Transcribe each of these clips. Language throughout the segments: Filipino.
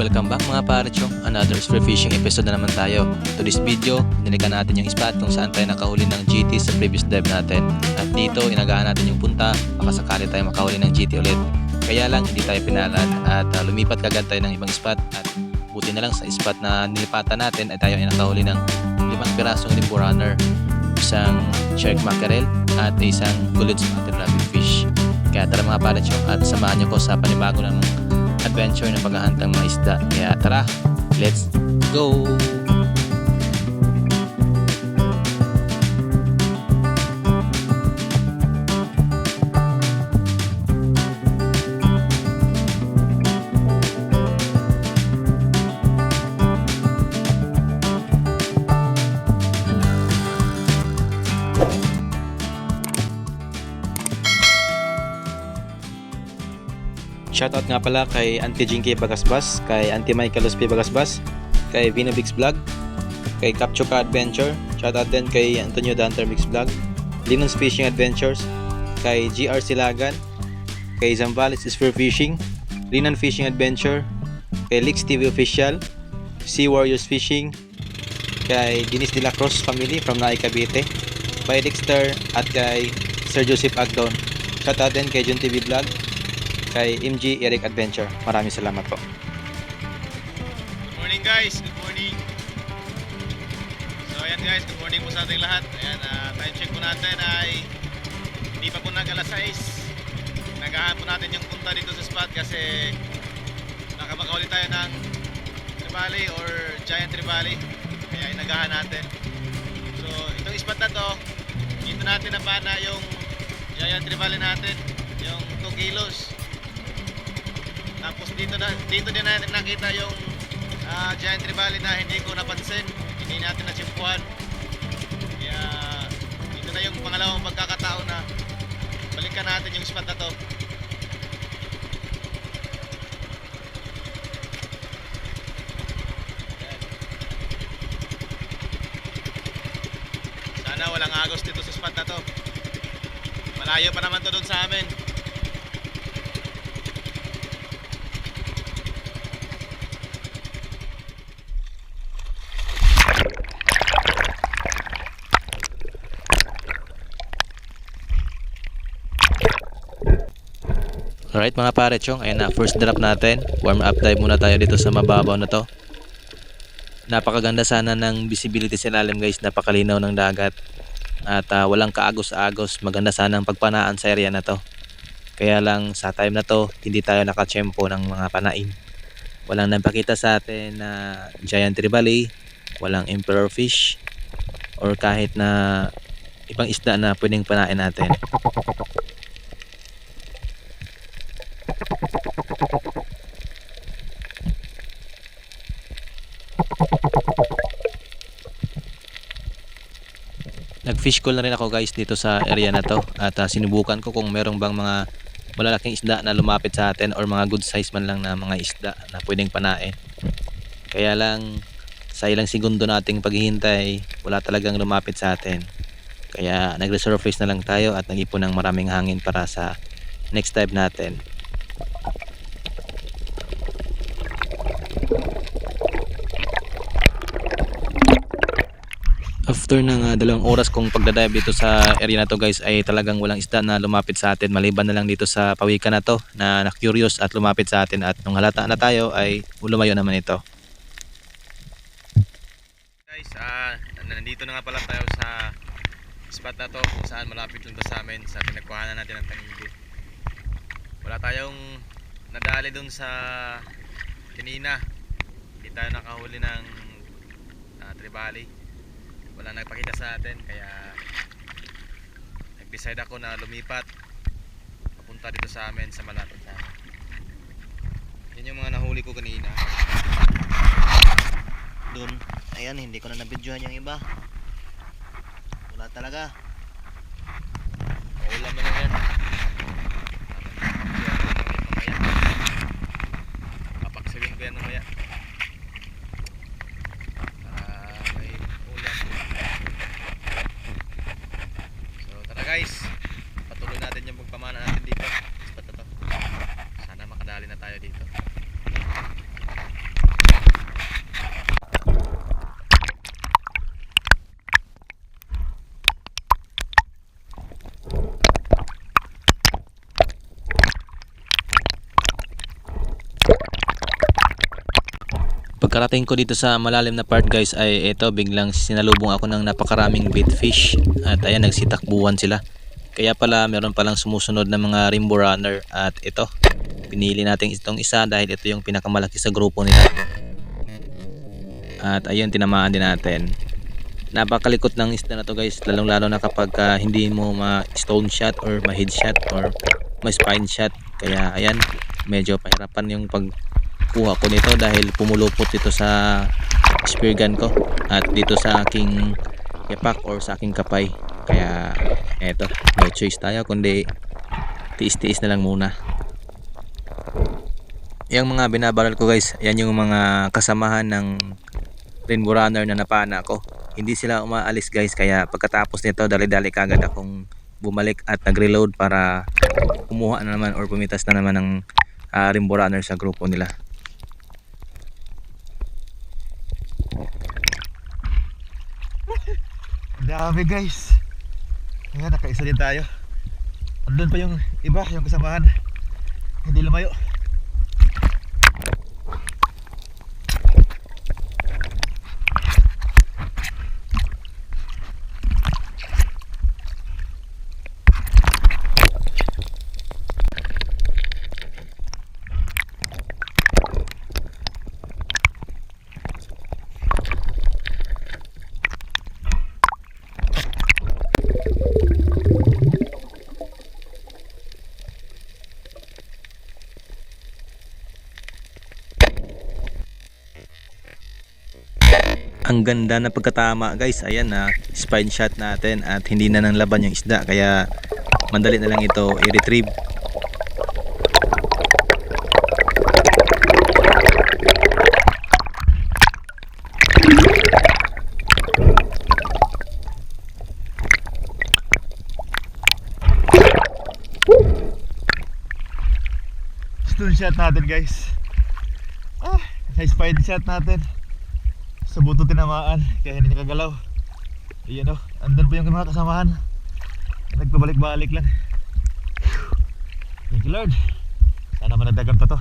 Welcome back mga parechong, another spear fishing episode na naman tayo. To this video, nilikan natin yung spot kung saan tayo nakahuli ng GT sa previous dive natin. At dito, inagaan natin yung punta, baka sakali tayo makahuli ng GT ulit. Kaya lang, hindi tayo pinalad at uh, lumipat kagad tayo ng ibang spot at buti na lang sa spot na nilipatan natin ay tayo ay nakahuli ng limang pirasong limbo runner, isang shark mackerel at isang gulod spotted rabbitfish. Kaya tara mga parechong at samahan niyo ko sa panibago ng adventure ng paghahantang mga isda. Kaya tara, let's go! Nga pala kay Auntie Jinky Bagasbas, kay Auntie Michael Luspi Bagasbas, kay Vinobix Vlog, kay Capchoka Adventure, shoutout din kay Antonio Danter Mix Vlog, Linus Fishing Adventures, kay GR Silagan, kay Zambales Spear Fishing, Linan Fishing Adventure, kay Lix TV Official, Sea Warriors Fishing, kay Dinis de la Cruz Family from Naay Cavite, kay Dexter at kay Sir Joseph Agdon. Shoutout din kay Jun TV Vlog, kay MG Eric Adventure. Maraming salamat po. Good morning guys, good morning. So ayan guys, good morning po sa ating lahat. Ayan, uh, time check po natin ay hindi pa po nag alas 6. Nagahan po natin yung punta dito sa spot kasi nakamakahuli tayo ng trevally or giant trevally. Kaya inagahan natin. So itong spot na to, dito natin napana yung giant trevally natin, yung 2 kilos. Tapos dito na dito din natin nakita yung ah, giant trevally na hindi ko napansin. Hindi natin natsimpuhan. Kaya dito na yung pangalawang pagkakataon na balikan natin yung spot na to. Sana walang agos dito sa spot na to. Malayo pa naman to doon sa amin. Alright mga parechong, ayun na, first drop natin. Warm up dive muna tayo dito sa mababaw na to. Napakaganda sana ng visibility sa ilalim guys, napakalinaw ng dagat. At ah, walang kaagos-agos, maganda sana ang pagpanaan sa area na to. Kaya lang sa time na to, hindi tayo nakachempo ng mga panain. Walang napakita sa atin na giant trevally, walang emperor fish, or kahit na ibang isda na pwedeng panain natin. Nag-fish call na rin ako guys dito sa area na to at ah, sinubukan ko kung merong bang mga malalaking isda na lumapit sa atin or mga good size man lang na mga isda na pwedeng panain. Kaya lang sa ilang segundo nating paghihintay wala talagang lumapit sa atin. Kaya nag-resurface na lang tayo at nag-ipon ng maraming hangin para sa next dive natin. After ng ah, dalawang oras kong pagdadive dito sa area na to guys ay talagang walang isda na lumapit sa atin maliban na lang dito sa pawikan na to na na-curious at lumapit sa atin at nung halata na tayo ay lumayo naman ito. Guys, ah, nandito na nga pala tayo sa spot na to kung saan malapit lang to sa amin sa pinagkuhanan natin ng tanigi. Wala tayong nadali dun sa kanina. Hindi tayo nakahuli ng uh, tribali. Wala nagpakita sa atin kaya nag-decide ako na lumipat papunta dito sa amin sa malapit sa amin. Yan yung mga nahuli ko kanina. Doon, ayan, hindi ko na nabidyohan yung iba. Wala talaga. Ulam na lang yan. Papaksabihin ko yan mamaya. Para may ulam. So tara guys. Patuloy natin yung pagpamana natin dito. Spot na to. Sana makadali na tayo dito. Pagkarating ko dito sa malalim na part guys ay ito biglang sinalubong ako ng napakaraming bait fish at ayan nagsitakbuhan sila. Kaya pala meron palang sumusunod na mga rainbow runner at ito pinili natin itong isa dahil ito yung pinakamalaki sa grupo nila. At ayun tinamaan din natin. Napakalikot ng isda na to guys lalong lalo na kapag ah, hindi mo ma stone shot or ma head shot or ma spine shot. Kaya ayan medyo pahirapan yung pag kuha ko nito dahil pumulupot ito sa spear gun ko at dito sa aking yapak or sa aking kapay. Kaya eto may choice tayo kundi tiis-tiis na lang muna. Yung mga binabaral ko guys yan yung mga kasamahan ng rainbow runner na napana ko. Hindi sila umaalis guys kaya pagkatapos nito dali-dali kagad akong bumalik at nag-reload para kumuha na naman or pumitas na naman ng ah, rainbow runner sa grupo nila Ang dami guys. Ayan, nakaisa din tayo. Andun pa yung iba, yung kasamahan. Hindi lumayo. Ang ganda na pagkatama guys ayan na spine shot natin at hindi na nang laban yung isda kaya mandali na lang ito i-retrieve Stone shot natin guys. Ah, sa spine shot natin. Sa buto tinamaan, kaya hindi nakagalaw. Iyan o, andun pa yung mga kasamahan. Nagpabalik-balik lang. Thank you Lord. Sana manadagan pa to.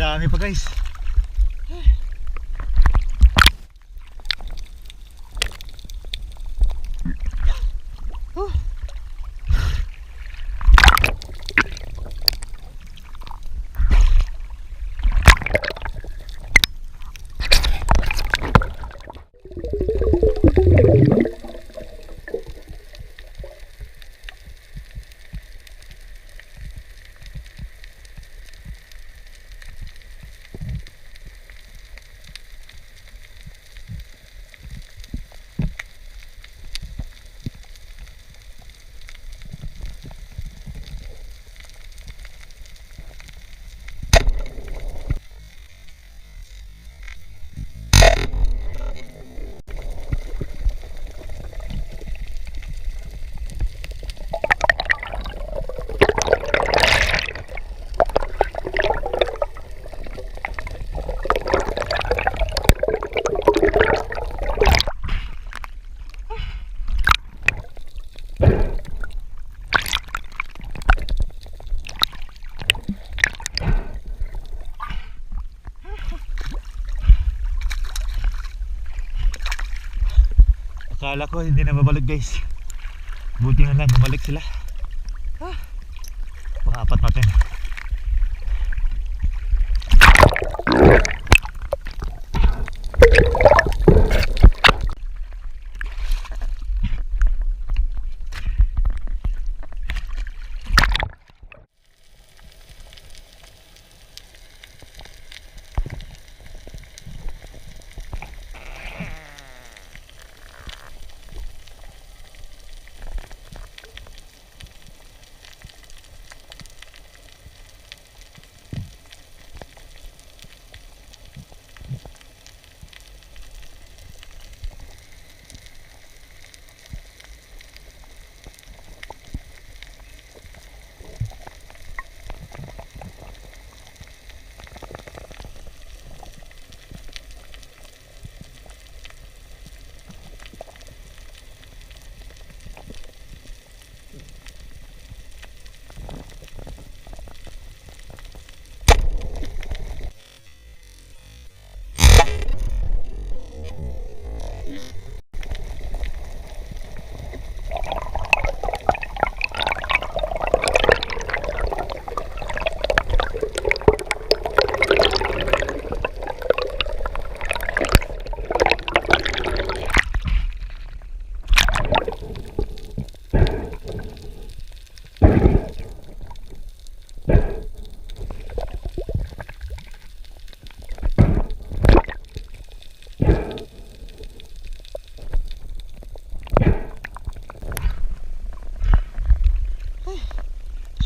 Dami pa guys. Akala ko hindi na babalik guys. Buti na lang bumalik sila. Ah, Pang-apat natin.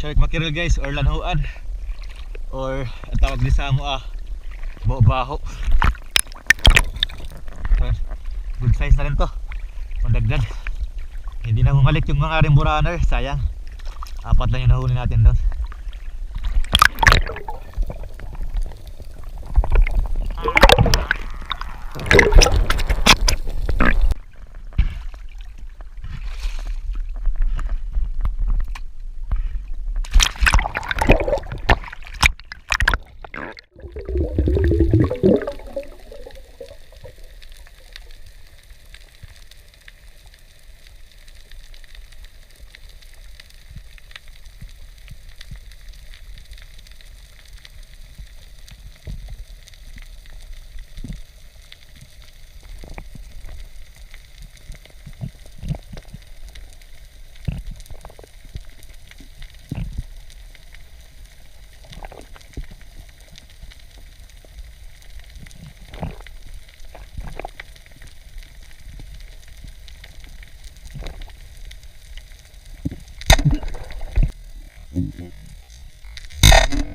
Shark mackerel guys or lanhuan. Or ang tawag din sa amo ah baho good size na rin to. Pandagdag hindi na bumalik yung mga ring buraner sayang. Apat lang yung nahuli natin doon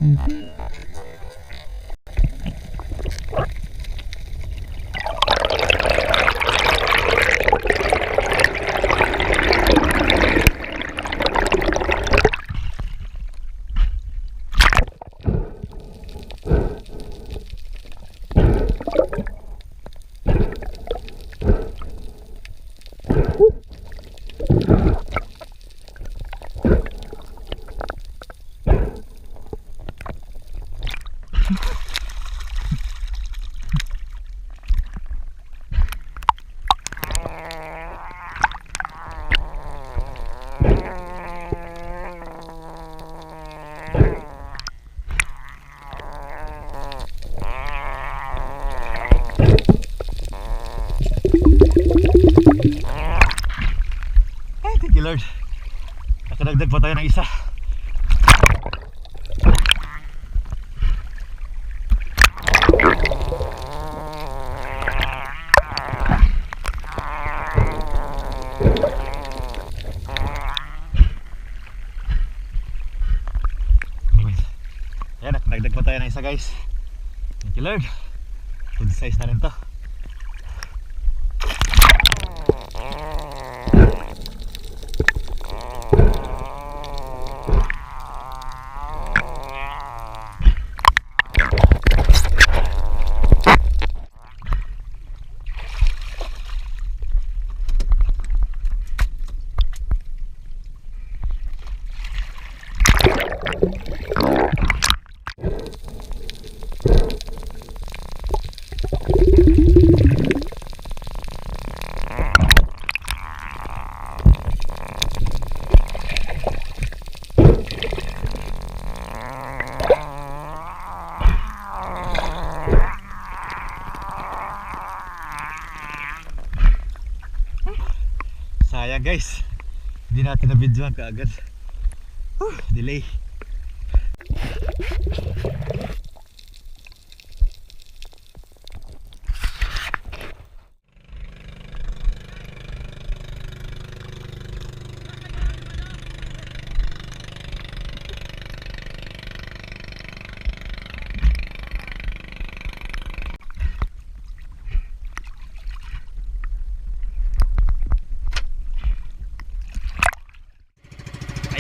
Ay, Nakadagdag pa tayo ng isa. Ayan, nakadagdag pa tayo ng isa guys. Thank you Lord. Good size na rin to. Sayang guys. Hindi natin na-videoan kaagad. Whew, delay.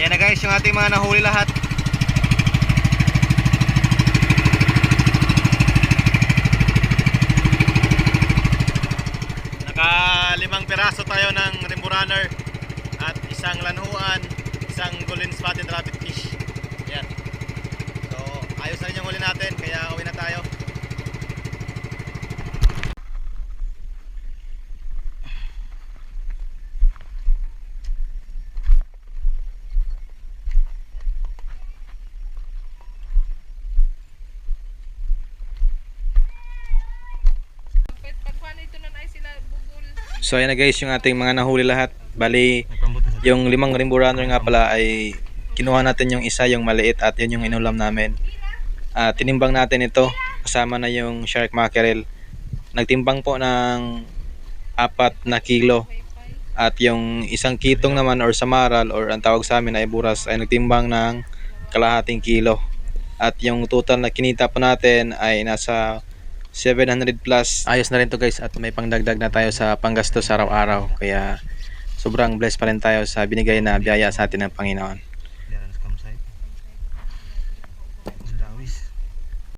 Ayan na guys, yung ating mga nahuli lahat. Nakalimang piraso tayo ng rainbow runner at isang lanhuan, isang golden spotted rabbit fish. Ayan. So, ayos na rin yung huli natin, kaya uwi na tayo. Pagkuhan ito na ay sila bugol. So ayan na guys yung ating mga nahuli lahat. Bali, yung limang rainbow runner nga pala ay kinuha natin yung isa, yung maliit at yun yung inulam namin. Ah, tinimbang natin ito kasama na yung shark mackerel. Nagtimbang po ng apat na kilo at yung isang kitong naman or samaral or ang tawag sa amin ay buras ay nagtimbang ng kalahating kilo. At yung total na kinita po natin ay nasa 700 plus. Ayos na rin to guys at may pangdagdag na tayo sa panggastos araw-araw. Kaya sobrang blessed pa rin tayo sa binigay na biyaya sa atin ng Panginoon.